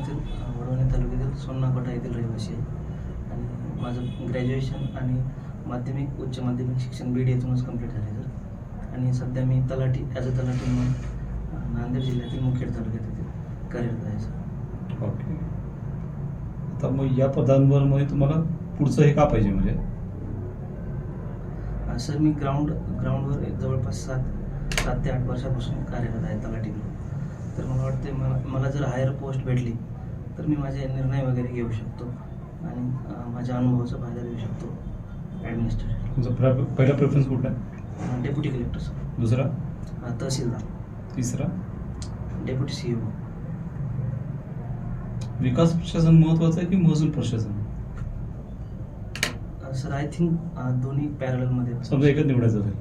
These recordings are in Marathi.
जिल्ह्यातील वडवणी तालुक्यातील सोन्नाकोटा येथील रहिवासी आहे. आणि माझं ग्रॅज्युएशन आणि माध्यमिक उच्च माध्यमिक शिक्षण बी डी एतूनच कंप्लीट झाले सर. आणि सध्या मी तलाठी ॲज अ तलाठी म्हणून नांदेड जिल्ह्यातील मुखेड तालुक्यात येथील कार्यरत आहे सर. ओके. आता मग या पदांवर म्हणजे तुम्हाला पुढचं हे का पाहिजे म्हणजे? सर मी ग्राउंड ग्राउंडवर जवळपास सात सात ते आठ वर्षापासून कार्यरत आहे तलाठी म्हणून. तर मला वाटते मला मला जर हायर पोस्ट भेटली तर मी माझे निर्णय वगैरे घेऊ शकतो आणि माझ्या अनुभवाचा फायदा घेऊ शकतो. ॲडमिनिस्ट्रेशन तुमचा पहिला प्रेफरन्स कुठला? आहे डेप्युटी कलेक्टर सर दुसरा? तहसीलदार. तिसरा? डेप्युटी सी ओ विकास प्रशासन महत्वाचं आहे की महसूल प्रशासन? सर आय थिंक दोन्ही पॅरलमध्ये समजा एकच निवडायचं असेल.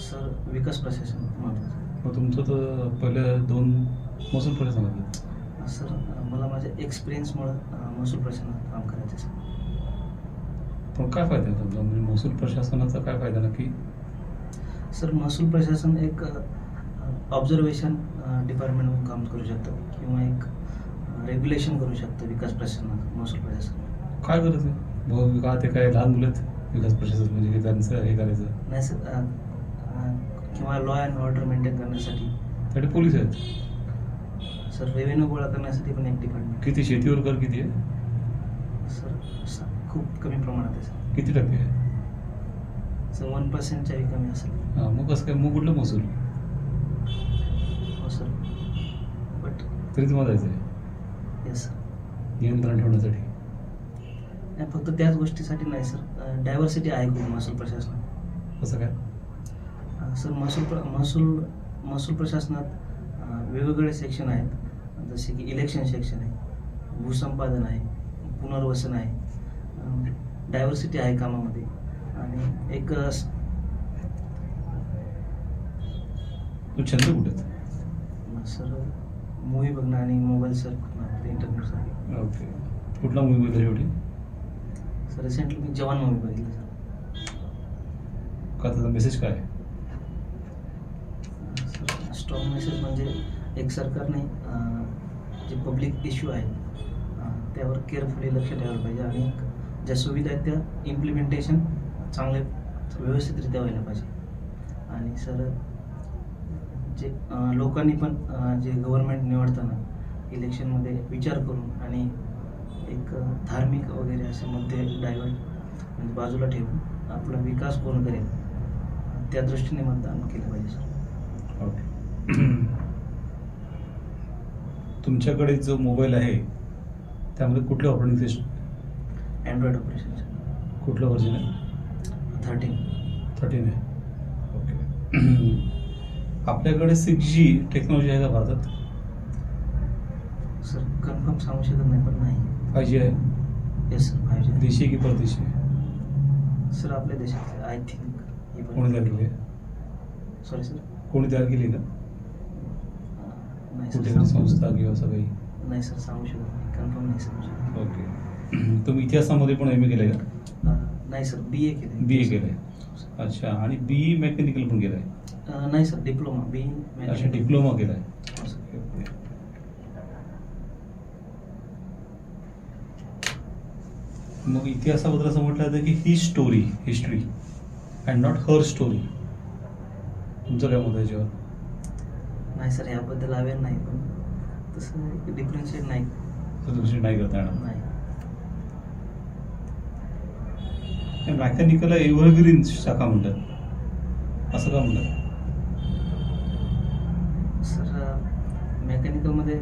सर विकास प्रशासन महत्त्वाचं मग तुमचं तर पहिल्या दोन महसूल प्रशासनात अ, सर मला माझ्या एक्सपिरियन्समुळं महसूल प्रशासनात काम करायचं आहे, सर. पण काय फायदा आहे समजा म्हणजे महसूल प्रशासनाचा काय फायदा नक्की? सर महसूल प्रशासन एक ऑब्झर्वेशन डिपार्टमेंट म्हणून काम करू शकतं किंवा एक रेग्युलेशन करू शकतं विकास प्रशासनात महसूल प्रशासन काय गरज आहे? भाऊ का ते काय लहान मुलं आहेत विकास प्रशासन म्हणजे की त्यांचं हे करायचं. नाही सर किंवा लॉ अँड ऑर्डर मेंटेन करण्यासाठी. त्यासाठी पोलीस आहेत. सर रेव्हेन्यू गोळा करण्यासाठी पण एक डिपार्टमेंट किती? शेतीवर कर किती आहे? सर स- खूप कमी प्रमाणात आहे सर किती टक्के आहे? सर वन पर्सेंटच्याही कमी असेल. हां मग कसं काय? मग कुठलं महसूल? हो सर बट तरी तुम्हाला जायचं आहे. येस सर नियंत्रण ठेवण्यासाठी. नाही फक्त त्याच गोष्टीसाठी नाही सर डायव्हर्सिटी आहे खूप महसूल प्रशासनात. कसं काय? सर महसूल प्र महसूल महसूल प्रशासनात वेगवेगळे सेक्शन आहेत. जसे की इलेक्शन सेक्शन आहे भूसंपादन आहे पुनर्वसन आहे डायव्हर्सिटी आहे कामामध्ये. आणि एक तू छंद कुठे सर मूवी बघणं आणि मोबाईल सर्फ इंटरनेटसाठी ओके. कुठला मूवी बघितला शेवटी? सर रिसेंटली मी जवान मूवी बघितला सर. का त्याचा मेसेज काय आहे? स्ट्रॉंग मेसेज म्हणजे एक सरकारने जे पब्लिक इश्यू आहे त्यावर केअरफुली लक्ष द्यायला पाहिजे आणि ज्या सुविधा आहेत त्या इम्प्लिमेंटेशन चांगले व्यवस्थितरित्या व्हायला पाहिजे. आणि सर जे लोकांनी पण जे गव्हर्नमेंट निवडताना इलेक्शनमध्ये विचार करून आणि एक धार्मिक वगैरे असे मुद्दे डायव्हर्ट म्हणजे बाजूला ठेवून आपला विकास कोण करेल त्या दृष्टीने मतदान केलं पाहिजे सर. ओके. तुमच्याकडे जो मोबाईल आहे त्यामध्ये कुठलं ऑपरेटिंग सिस्टम अँड्रॉइड ऑपरेशन कुठलं व्हर्जन आहे? थर्टीन थर्टीन आहे. ओके आपल्याकडे सिक्स जी टेक्नॉलॉजी आहे का भारतात? सर कन्फर्म सांगू शकत नाही पण नाही. फाय जी आहे? येस सर फाईव्ह जी देशी की परदेशी? आहे सर आपल्या देशात आय थिंक कोणी तयार केली सॉरी सर कोणी तयार केली का? नाही सर सांगू- संस्था किंवा असं काही नाही सर सांगू शकत नाही. कन्फर्म नाही सांगू शकत. ओके. तुम्ही इतिहासामध्ये पण एम ए केलं का? अं, नाही सर बी ए केलं बी ए केलं आहे अच्छा आणि बी ई मेकॅनिकल पण केलं आहे नाही सर डिप्लोमा बी अच्छा डिप्लोमा केला आहे मग इतिहासाबद्दल असं म्हटलं जातं की ही story history and not her story तुमचं काय मत आहे याच्यावर? नाही सर याबद्दल अवेअर नाही पण तसं डिफरन्शिएट नाही. दुसरी नाही करता येणार. नाही. मेकॅनिकल एव्हरग्रीन शाखा म्हणतात. असं का म्हणतात? सर मेकॅनिकलमध्ये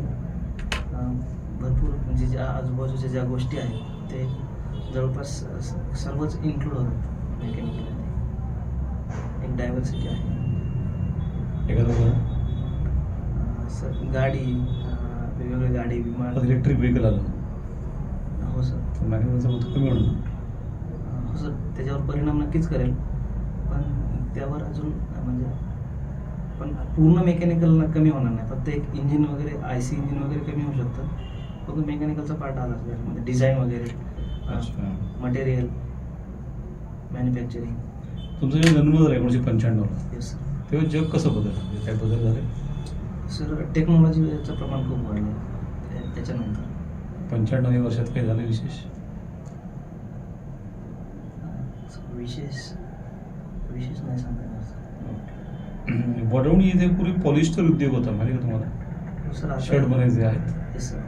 भरपूर म्हणजे ज्या आजूबाजूच्या ज्या गोष्टी आहेत ते जवळपास स- सर्वच इन्क्लूड होतात मेकॅनिकलमध्ये एक डायव्हर्सिटी आहे. एखादं सर गाडी वेगवेगळ्या गाडी विमान. इलेक्ट्रिक व्हेकल आलं? हो सर मत कमी होणार. हो सर त्याच्यावर परिणाम नक्कीच करेल. पण त्यावर अजून म्हणजे पण पूर्ण मेकॅनिकल कमी होणार नाही. फक्त एक इंजिन वगैरे आय सी इंजिन वगैरे कमी होऊ शकतं. फक्त मेकॅनिकलचा पार्ट आला असेल त्याच्यामध्ये डिझाईन वगैरे मटेरियल मॅन्युफॅक्चरिंग तुमचा जेव्हा जन्म झाला एकोणीशे पंच्याण्णवला तेव्हा जग कसं बदललं? म्हणजे काय बदल झाले? सर टेक्नॉलॉजीचं प्रमाण खूप वाढलं आहे त्याच्यानंतर. पंच्याण्णव वर्षात काही झालं विशेष? विशेष विशेष नाही सर. वडवणी इथे पूर्वी पॉलिस्टर उद्योग होता माहिती का तुम्हाला? हो सर आता शर्ट बनायचे आहेत. सर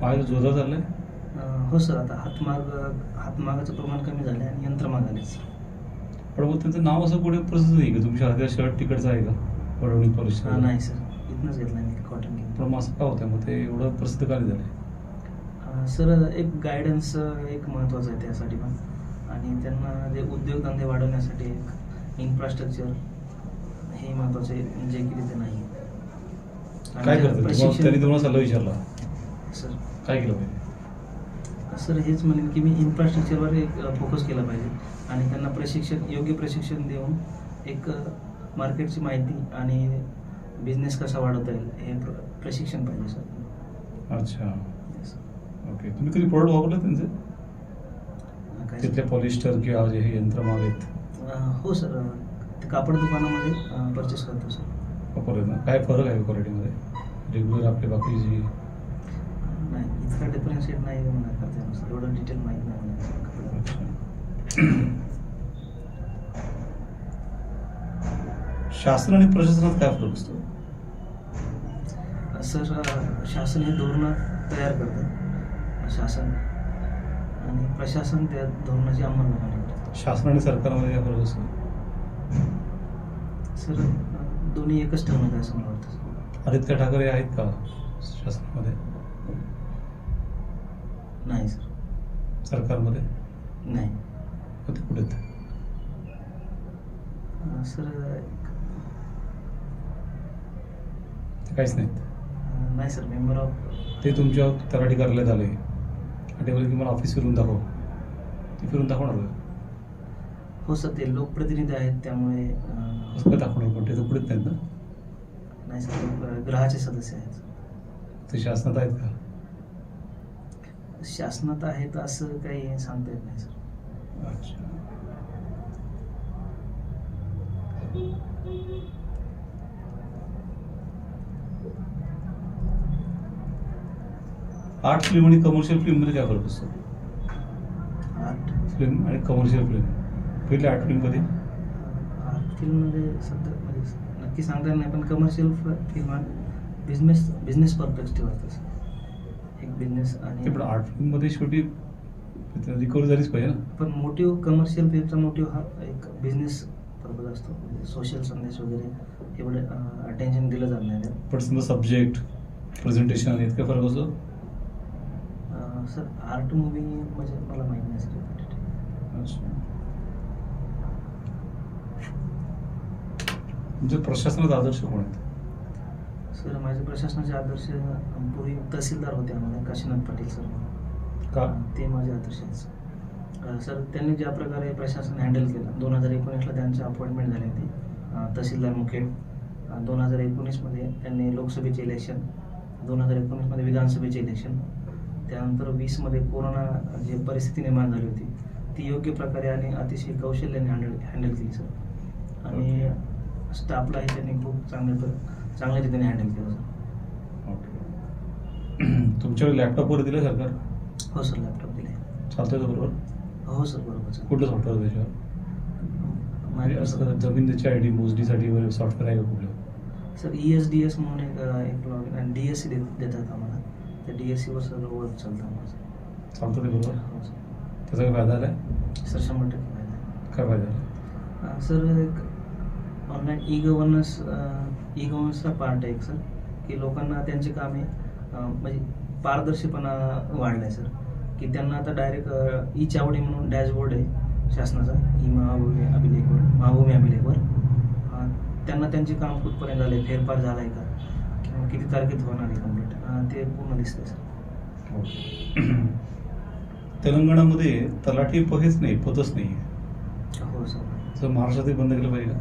माझं जोरात चाललंय अं, हो सर आता हातमाग हातमागाचं प्रमाण कमी झालं आहे आणि यंत्रमाग आले सर. पण मग त्यांचं नाव असं पुढे प्रसिद्ध नाही का? तुमच्या हातात शर्ट तिकडचं आहे का? वडवणी पॉलिस्टर नाही सर. इथनंच घेतलं मी कॉटन घेऊन पण असं का होतं मग ते एवढं प्रसिद्ध का नाही? झालं अं, सर एक गायडन्स एक महत्त्वाचं आहे त्यासाठी पण. आणि त्यांना जे उद्योगधंदे वाढवण्यासाठी एक इन्फ्रास्ट्रक्चर हे महत्त्वाचं आहे जे की तिथे नाही. आणि काय करतात? तुम्हाला प्रशिक्षण- त्यांनी तुम्हाला सल्ला विचारला. सर काय केलं पाहिजे? सर हेच म्हणेन की मी इन्फ्रास्ट्रक्चरवर एक फोकस केला पाहिजे. आणि त्यांना प्रशिक्षण योग्य प्रशिक्षण देऊन एक मार्केटची माहिती आणि बिझनेस कसा वाढवता येईल हे प्र- प्रशिक्षण पाहिजे सर. अच्छा. ओके तुम्ही कधी प्रोडक्ट वापरलं त्यांचे? तिथले? पॉलिस्टर किंवा जे हे यंत्रमाग आहेत हो सर. ते कापड दुकानामध्ये परचेस करतो सर. वापरले ना? काय फरक आहे क्वालिटीमध्ये रेग्युलर आपली बाकी जी नाही इतका डिफरन्शिएट नाही म्हणा करता एवढं डिटेल माहीत नाही मला अच्छा शासन आणि प्रशासनात काय फरक असतो? सर शासन हे धोरणं तयार करतं. शासन आणि प्रशासन त्या धोरणाची अंमलबजावणी करतं. शासन आणि सरकारमध्ये काय फरक असतो? सर दोन्ही एकच ठेवण्यात आहे असं मला वाटतं. आदित्य ठाकरे आहेत का शासनामध्ये? नाही सर. सरकारमध्ये? नाही. कुठे सर ते काहीच नाहीत. नाही सर मेंबर ऑफ ते तुमच्या तलाठी कार्यालयात आले. आणि बोलले की मला ऑफिस फिरून दाखव. ते फिरून दाखवणार का? हो सर ते लोकप्रतिनिधी आहेत त्यामुळे अं, काय दाखवणार पण? ते तर कुठेच नाहीत ना? नाही सर ते ग्रहाचे सदस्य आहेत ते शासनात आहेत का? शासनात आहेत असं काही सांगता येत नाही सर. अच्छा. आर्ट फिल्म आणि कमर्शियल फिल्ममध्ये काय फरक असतो? आर्ट फिल्म आणि कमर्शियल फिल्म पहिले आर्ट फिल्ममध्ये आर्ट फिल्ममध्ये सध्या म्हणजे नक्की सांगता नाही पण commercial film business business perspective असतं एक बिझनेस आणि पण आर्ट फिल्ममध्ये शेवटी रिकव्हरी झालीच पाहिजे ना. पण मोटिव्ह कमर्शियल फिल्मचा मोटिव्ह हा एक बिझनेस पर्पज असतो. म्हणजे सोशल संदेश वगैरे एवढे अटेन्शन दिलं जात नाही. पण समजा सब्जेक्ट प्रेझेंटेशन काय फरक असतो. सर आर्ट मूवी म्हणजे मला माहीत नाही तुमच्या प्रशासनात आदर्श कोण आहेत? सर माझे प्रशासनाचे आदर्श पूर्वी तहसीलदार होते आम्हाला काशीनाथ पाटील सर. का? ते माझे आदर्श आहेत सर. सर त्यांनी ज्या प्रकारे प्रशासन हँडल केलं दोन हजार एकोणीसला त्यांची अपॉइंटमेंट झाली होती तहसीलदार मुखेड दोन हजार एकोणीसमध्ये त्यांनी लोकसभेचे इलेक्शन दोन हजार एकोणीसमध्ये विधानसभेचे इलेक्शन त्यानंतर वीसमध्ये कोरोना जी परिस्थिती निर्माण झाली होती ती योग्य प्रकारे आणि अतिशय कौशल्याने हँडल हँडल केली सर आणि स्टाफलाही त्यांनी खूप चांगल्या चांगल्या रीतीने हँडल केलं सर ओके तुमच्याकडे लॅपटॉपवर दिलं सरकार? हो सर लॅपटॉप दिले चालतंय का बरोबर? हो सर बरोबर सर कुठलं सॉफ्टवेअर त्याच्यावर? असं माझ्याकडे जमिनीची आय डी मोजणीसाठी वगैरे सॉफ्टवेअर आहे का कुठलं? Sir E S D S म्हणून एक एक लॉग आणि डी एस सी देतात आम्हाला. त्या डी एस सीवर सर वर्क चालतं आम्हाला चालतं ते बरोबर? हो सर. त्याचा काय फायदा आलाय सर शंभर टक्के फायदा आहे. काय फायदा अं, सर एक ऑनलाईन ई गव्हर्नन्स ई गव्हर्नन्सचा पार्ट आहे एक सर. की लोकांना त्यांची कामे अं, म्हणजे पारदर्शीपणा वाढला आहे सर. की त्यांना आता डायरेक्ट ई चावडी म्हणून डॅशबोर्ड आहे शासनाचा ई महाभूमी अभिलेखवर महाभूमी अभिलेखवर. अं, त्यांना त्यांचे काम कुठपर्यंत झाले फेरफार झाला आहे का? किंवा किती तारखेत होणार आहे? कंप्लीट ते पूर्ण दिसतंय सर. तेलंगणामध्ये तलाठी पहेच नाही पदच नाही. हो सर. तर महाराष्ट्रात बंद केलं पाहिजे का?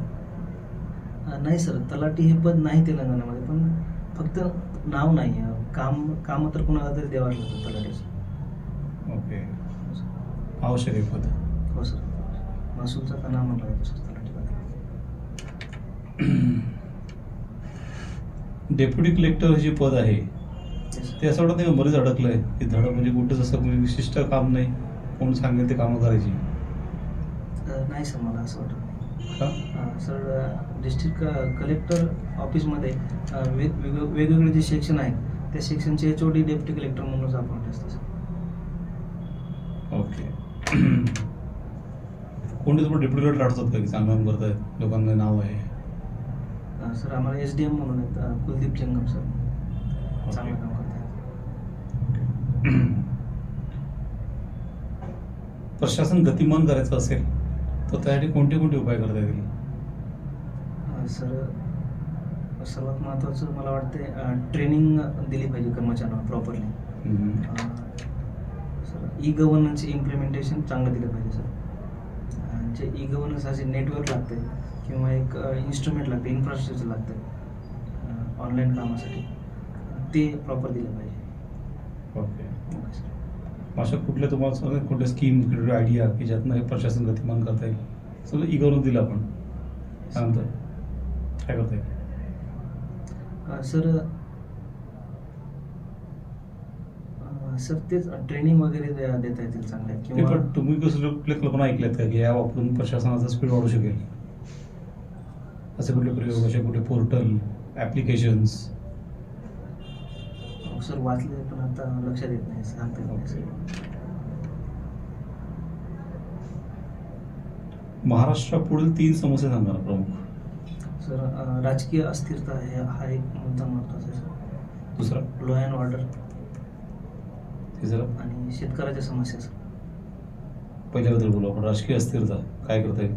नाही सर. तलाठी हे पद नाही तेलंगणामध्ये पण फक्त नाव नाही काम काम तर कुणाला तरी द्यावं लागतं तलाठीचं. ओके. हो सर. आवश्यक आहे पद. हो सर. महसूलचा का नाव म्हणला जातो सर तलाठी पदाला. डेप्युटी कलेक्टर हे जे पद आहे. ते असं वाटत नाही बरेच अडकलंय. की धड म्हणजे कुठंच असं कोणी विशिष्ट काम नाही कोण सांगेल ते कामं करायची. नाही सर मला असं वाटत नाही. सर डिस्ट्रिक्ट कलेक्टर ऑफिसमध्ये वेगवेगळे जे सेक्शन आहेत त्या सेक्शनचे H O D deputy collector म्हणूनच अपॉइंट असते सर. ओके. कोणी तुम्हाला डेप्युटी कलेक्टर आठवतात का? की चांगलं काम करतायत लोकांना नाव आहे? सर आम्हाला एस डी एम म्हणून आहेत कुलदीप जंगम सर. चांगलं काम प्रशासन गतिमान करायचं असेल तर त्यासाठी कोणते कोणते उपाय करता येतील? सर सर्वात महत्त्वाचं मला वाटते ट्रेनिंग दिली पाहिजे कर्मचाऱ्यांना properly. Sir E governance implementation चांगलं दिलं पाहिजे सर. जे ई गव्हर्नन्स असे नेटवर्क लागते किंवा एक इन्स्ट्रुमेंट लागते इन्फ्रास्ट्रक्चर लागतं ऑनलाईन कामासाठी ते प्रॉपर दिलं पाहिजे. ओके. अशा कुठल्या तुम्हाला कुठल्या स्कीम कुठल्या आयडिया की ज्यातनं हे प्रशासन गतिमान करता येईल? सगळं इगोरून दिलं आपण. म्हणतात काय करता येईल सर सर तेच ट्रेनिंग वगैरे देता येतील चांगल्या किंवा पण तुम्ही कसं कुठल्या कल्पना ऐकल्यात का की या वापरून प्रशासनाचा स्पीड वाढू शकेल? असे कुठले प्रयोग असे कुठले पोर्टल ॲप्लिकेशन्स सर वाचले पण आता लक्षात येत नाही सांगता येत नाही सर. महाराष्ट्रापुढील तीन समस्या सांगा ना प्रमुख. सर राजकीय अस्थिरता हे हा एक मुद्दा महत्त्वाचा आहे सर. दुसरा? लॉ अँड ऑर्डर तिसरा? आणि शेतकऱ्याच्या समस्या सर. पहिल्याबद्दल बोलू आपण. राजकीय अस्थिरता काय करता येईल?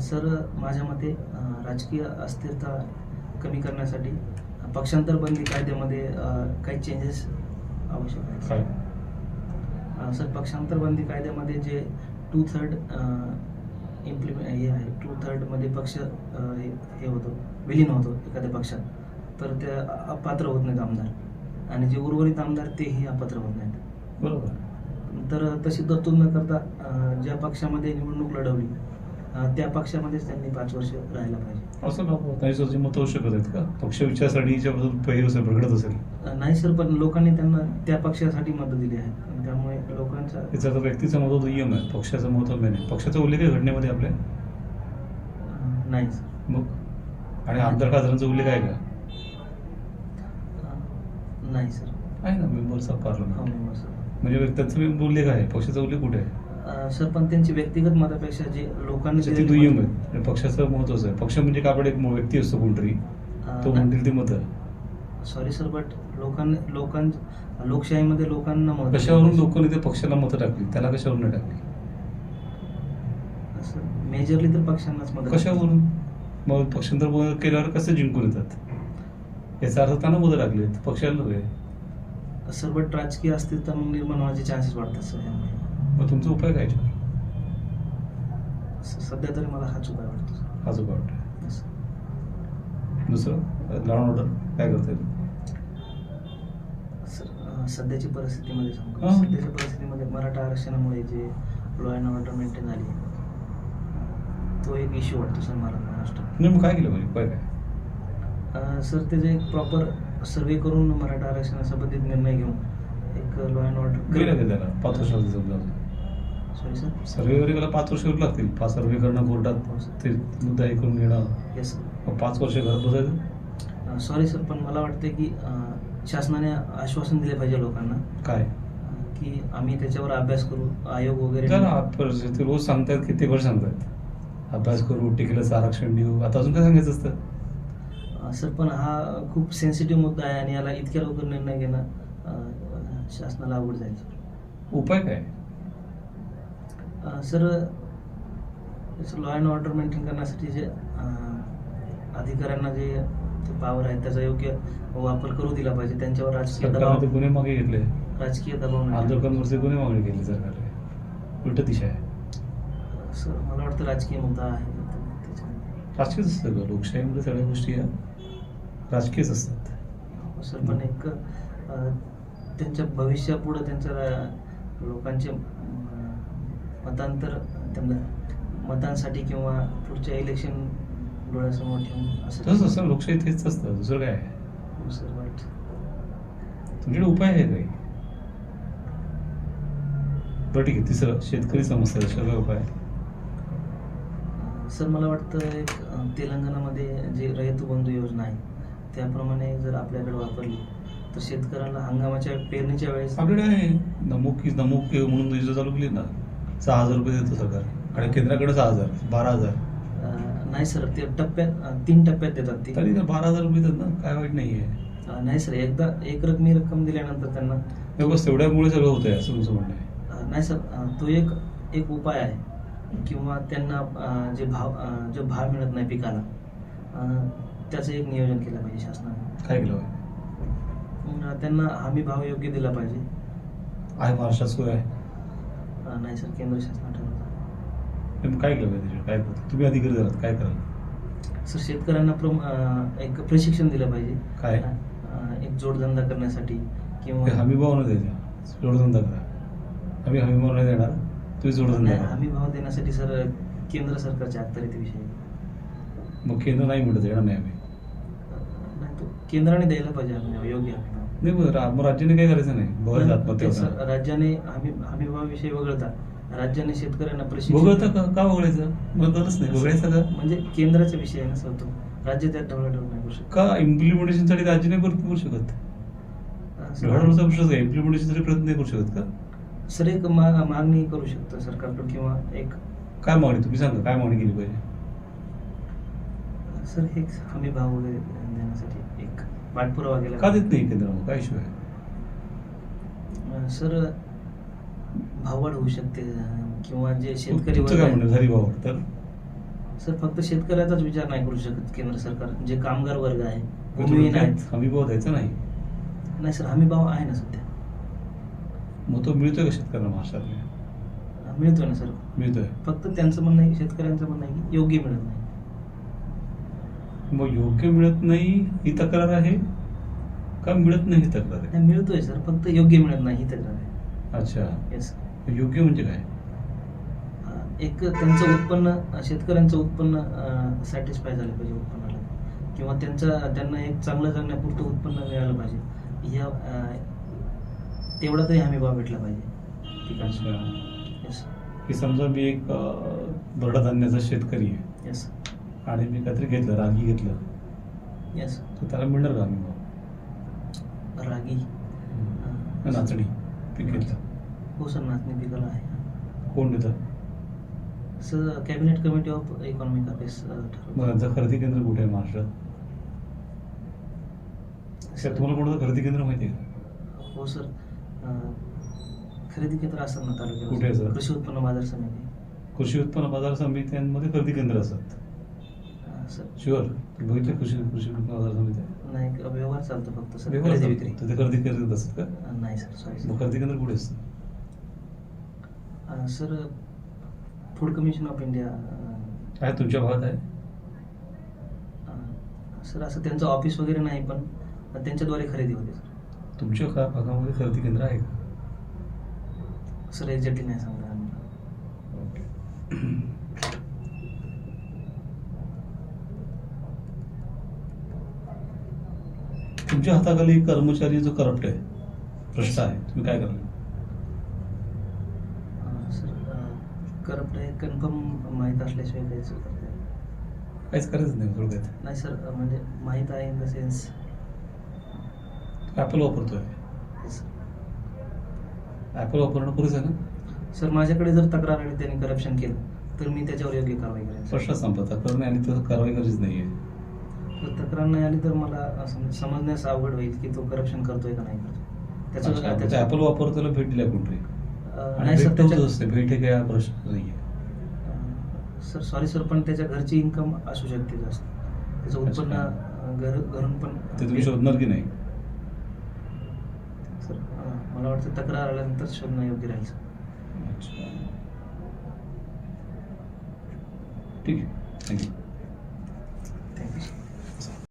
सर माझ्या मते राजकीय अस्थिरता कमी करण्यासाठी पक्षांतर बंदी कायद्यामध्ये काही चेंजेस आवश्यक आहेत. सर पक्षांतर बंदी कायद्यामध्ये जे टू थर्ड इम्प्लिमे हे आहे. टू थर्डमध्ये पक्ष अ, हे हे होतो. विलीन होतो एखाद्या पक्षात. तर ते अपात्र होत नाहीत आमदार. आणि जे उर्वरित आमदार तेही अपात्र होत नाहीत. बरोबर. तर तशी तरतूद न करता ज्या पक्षामध्ये निवडणूक लढवली त्या पक्षामध्येच त्यांनी पाच वर्ष राहायला पाहिजे. असं स्वतःची मतं होऊ शकत आहेत का? पक्ष विचारसरणीच्या बद्दल पहिली असेल प्रगडत असेल. नाही सर पण लोकांनी त्यांना त्या पक्षासाठी मत दिली आहे. त्यामुळे लोकांचा त्याचं व्यक्तीचं महत्त्व दुय्यम आहे. पक्षाचं महत्त्व मेन आहे. पक्षाचा उल्लेख आहे घटनेमध्ये आपल्या? नाही सर. मग? आणि आमदार खासदारांचा उल्लेख आहे का? नाही सर. आहे ना मेंबर्स ऑफ हो पार्लमेंट सर म्हणजे बी उल्लेख आहे. पक्षाचा उल्लेख कुठे आहे? सर पण त्यांची व्यक्तिगत मतापेक्षा जे लोकांनी दुय्यम मतं- आहे आणि पक्षाचं महत्वच आहे. पक्ष म्हणजे का आपण एक व्यक्ती असतो कोणतरी. तो म्हणतील ती मतं सॉरी सर बट लोकांनी लोकां लोकशाहीमध्ये लोकांना मत कशावरून लोकांनी ते पक्षाला मतं टाकली? त्याला कशावरून नाही टाकली? मेजरली तर पक्षांनाच मदत कशावरून? मग पक्षांतर केल्यावर कसं जिंकून येतात? याचा अर्थ त्यांना मतं टाकली पक्षाला नव्हे सर बट राजकीय मग निर्माण होण्याचे चान्सेस वाढतात सर यामुळे. मग तुमचा उपाय काय सध्या तरी मला हाच उपाय वाटतो हाच उपाय Yes. दुसरं? लॉ ऑर्डर काय करता येईल सर सध्याची परिस्थितीमध्ये सांगतो. सध्याच्या परिस्थितीमध्ये मराठा आरक्षणामुळे जे लॉ अँड ऑर्डर मेंटेन झाली तो एक इश्यू वाटतो सर मला महाराष्ट्रात. नाही मग काय केलं उपाय काय? अ, सर त्याचे एक प्रॉपर सर्वे करून मराठा आरक्षणासंबंधित निर्णय घेऊन एक लॉ अँड ऑर्डर का त्याला? पाच वर्ष लागतील समजा सॉरी सर सर्वे वगैरे त्याला पाच वर्ष लागतील. पाच सर्वे करणं कोर्टात ते मुद्दा हे करून घेणं येस पाच वर्ष घरात बसायचं? सॉरी सर पण मला वाटतं की शासनाने आश्वासन दिले पाहिजे लोकांना. काय? की आम्ही त्याच्यावर अभ्यास करू आयोग वगैरे ते रोज सांगतायत किती वर्ष सांगतायत. अभ्यास करू टिकल्याचं आरक्षण देऊ. आता अजून काय सांगायचं असतं? सर पण हा खूप सेन्सिटिव्ह मुद्दा आहे आणि याला इतक्या लवकर निर्णय घेणं शासनाला जाईल सर उपाय काय? Sir law and order maintain करण्यासाठी जे अधिकाऱ्यांना जे पॉवर आहे त्याचा योग्य वापर करू दिला पाहिजे. त्यांच्यावर राजकीय दबाव गुन्हे मागे घेतले. राजकीय दबाव आंदोलकांवरचे गुन्हे मागणी केली सरकारने. उलट दिशा आहे. सर मला वाटतं राजकीय मुद्दा आहे. राजकीयच असतं का? लोकशाहीमध्ये सगळ्या गोष्टी राजकीयच असतात. सर पण एक त्यांच्या भविष्यापुढं त्यांच्या लोकांचे मतांतर त्यांना मतांसाठी किंवा पुढच्या इलेक्शन डोळ्यासमोर ठेवून असं असतं लोकशाही तेच असतं. दुसरं काय सर वाईट तुमच्याकडे उपाय आहे काही? बरं ठीक आहे. तिसरं शेतकरी समस्या त्याच्यावर काय उपाय सर मला वाटतं एक तेलंगणामध्ये जे रयतू बंधू योजना आहे त्याप्रमाणे जर आपल्याकडे वापरली तर शेतकऱ्यांना हंगामाच्या पेरणीच्या वेळेस आपल्याकडे आहे. नमूक नमूक म्हणून योजना चालू केली ना. सहा हजार रुपये देतं सरकार. आणि केंद्राकडे सहा हजार बारा हजार. नाही सर ते टप्प्यात तीन टप्प्यात देतात ते. तरी तर बारा हजार रुपये देतात ना काय वाईट नाही आहे अं, नाही सर एकदा एक रकमी रक्कम दिल्यानंतर त्यांना नाही, बस तेवढ्यामुळे सगळं होत आहे असं तुमचं म्हणणं आहे. अं, नाही सर अं, तो एक एक उपाय आहे. किंवा त्यांना अं, जे भाव अं, जो भाव मिळत नाही पिकाला अं, त्याचं एक नियोजन केलं पाहिजे शासनाने. काय केलं पाहिजे? अं, त्यांना हमी भाव योग्य दिला पाहिजे. आहे महाराष्ट्रात सोय आहे. नाही सर केंद्र नाही, मग काय केलं पाहिजे? काय करतो तुम्ही अधिकारी झालात काय कराल? सर शेतकऱ्यांना प्रम एक प्रशिक्षण दिलं पाहिजे. काय? एक जोडधंदा करण्यासाठी किंवा ते हमी भाव न द्यायचा. जोडधंदा करा. आम्ही हमी भाव नाही देणार. तुम्ही जोडधंदा नाही, करा. हमी भाव देण्यासाठी सर केंद्र सरकारच्या अखत्यारीत विषय. मग केंद्र नाही म्हणत येणार नाही आम्ही. नाही केंद्राने द्यायला पाहिजे योग्य नाही रा- मग राज्याने काय करायचं नाही. बघायचं आत्महत्या ते सर, होणार. राज्याने हमी हमी भाव विषय वगळता. राज्याने शेतकऱ्यांना वगळतं का का वगळायचं? मला कळलंच नाही वगळायचं का? म्हणजे केंद्राचा विषय आहे ना सर तो. राज्य त्यात ढवळाढवळ नाही करू शकत. का इम्प्लिमेंटेशनसाठी राज्याने प्रयत्न करू शकत? ढवळाढवळचा प्रश्नच काय इम्प्लिमेंटेशनसाठी प्रयत्न नाही करू शकत का? सर एक मा- मागणी करू शकतो सरकारकडे किंवा एक काय मागणी तुम्ही सांगा काय मागणी केली पाहिजे? सर हे हमी भाव वगैरे देण्यासाठी. एक पाठपुरावा केला. का देत नाही केंद्र काय अं, सर भाववाढ होऊ शकते किंवा जे शेतकरी तुमचं वर्ग काय आहे- म्हणणं? घरी भाव तर? सर फक्त शेतकऱ्याचाच विचार नाही करू शकत केंद्र सरकार. जे कामगार वर्ग आहे भूमिहीन आहेत हमी भाव द्यायचा नाही. नाही सर हमी भाव आहे ना सध्या. मग तो मिळतोय का शेतकऱ्यांना महाराष्ट्रात मिळतोय ना सर. मिळतोय. फक्त त्यांचं म्हणणं आहे शेतकऱ्यांचं म्हणणं आहे की योग्य मिळत नाही. मग योग्य मिळत नाही ही तक्रार आहे? का मिळत नाही ही तक्रार आहे? नाही, मिळतोय सर फक्त योग्य मिळत नाही ही तक्रार आहे. अच्छा. येस योग्य म्हणजे काय? एक त्यांचं उत्पन्न शेतकऱ्यांचं उत्पन्न सॅटिस्फाय झालं पाहिजे उत्पन्नाला. किंवा त्यांचं त्यांना एक चांगलं जगण्यापुरतं उत्पन्न मिळालं पाहिजे. या अं, तेवढा तरी हमी भाव भेटला पाहिजे. पिकांचा अच्छा. येस की समजा मी एक अं, भरडधान्याचा शेतकरी आहे. येस आणि मी काहीतरी घेतलं रागी घेतलं. येस तर त्याला मिळणार का हमी भाव रागी. नाचणी पीक घेतलं. हो सर नाचणी पिकाला आहे. कोण देतं? Sir cabinet committee of economic affairs मग खरेदी केंद्र कुठे आहे महाराष्ट्रात? सर. तुम्हाला कोणाचं खरेदी केंद्र माहिती आहे हो सर खरेदी केंद्र असतात ना कुठे? तालुक्यात कृषी उत्पन्न बाजार समिती. कृषी उत्पन्न बाजार समित्यांमध्ये खरेदी केंद्र असतात. शुअर बघितले कृषी कृषी बाजार समित्या नाही व्यवहार चालतो फक्त सर. व्यवहार खरेदी. विक्री. तर ते खरेदी केंद्र असतात का? अं, नाही सर सॉरी मग सर खरेदी केंद्र कुठे असतं? अं, sir food commission of India आहे तुमच्या भागात आहे? सर असं त्यांचं ऑफिस वगैरे नाही पण त्यांच्याद्वारे खरेदी होते सर. तुमच्या का भागामध्ये खरेदी केंद्र आहे का? सर एक्झॅक्टली नाही सांगता येणार मला. तुमच्या हाताखाली कर्मचारी जो करप्ट आहे भ्रष्ट आहे तुम्ही काय सर करप्ट आहे कन्फर्म माहीत असल्याशिवाय काहीच. काहीच करायचं नाही थोडक्यात नाही सर म्हणजे माहीत आहे इन द सेन्स. ॲपल वापरतोय. ॲपल वापरणं पुरेसं आहे ना? सर माझ्याकडे जर तक्रार आली त्यांनी करप्शन केलं तर मी त्याच्यावर योग्य कारवाई करेन. प्रश्न संपला तक्रार नाही आणि तर कारवाई करायचीच नाही आहे तक्रार नाही आली तर मला असं समजण्यास अवघड होईल की तो करप्शन करतोय का नाही करतोय. त्याचं त्याचं- ॲपल वापरतो त्याला भेट दिल्या आणि नाही सर त्याच्या भेट हे काय प्रश्न नाही सर सॉरी सर पण त्याच्या घरची इन्कम असू शकते जास्त. त्याचं उत्पन्न घर घरून पण ते तुम्ही शोधणार की नाही? सर मला वाटतं तक्रार आल्यानंतर शोधणं योग्य राहील सर. अच्छा. ठीक आहे. Thank you thank you sir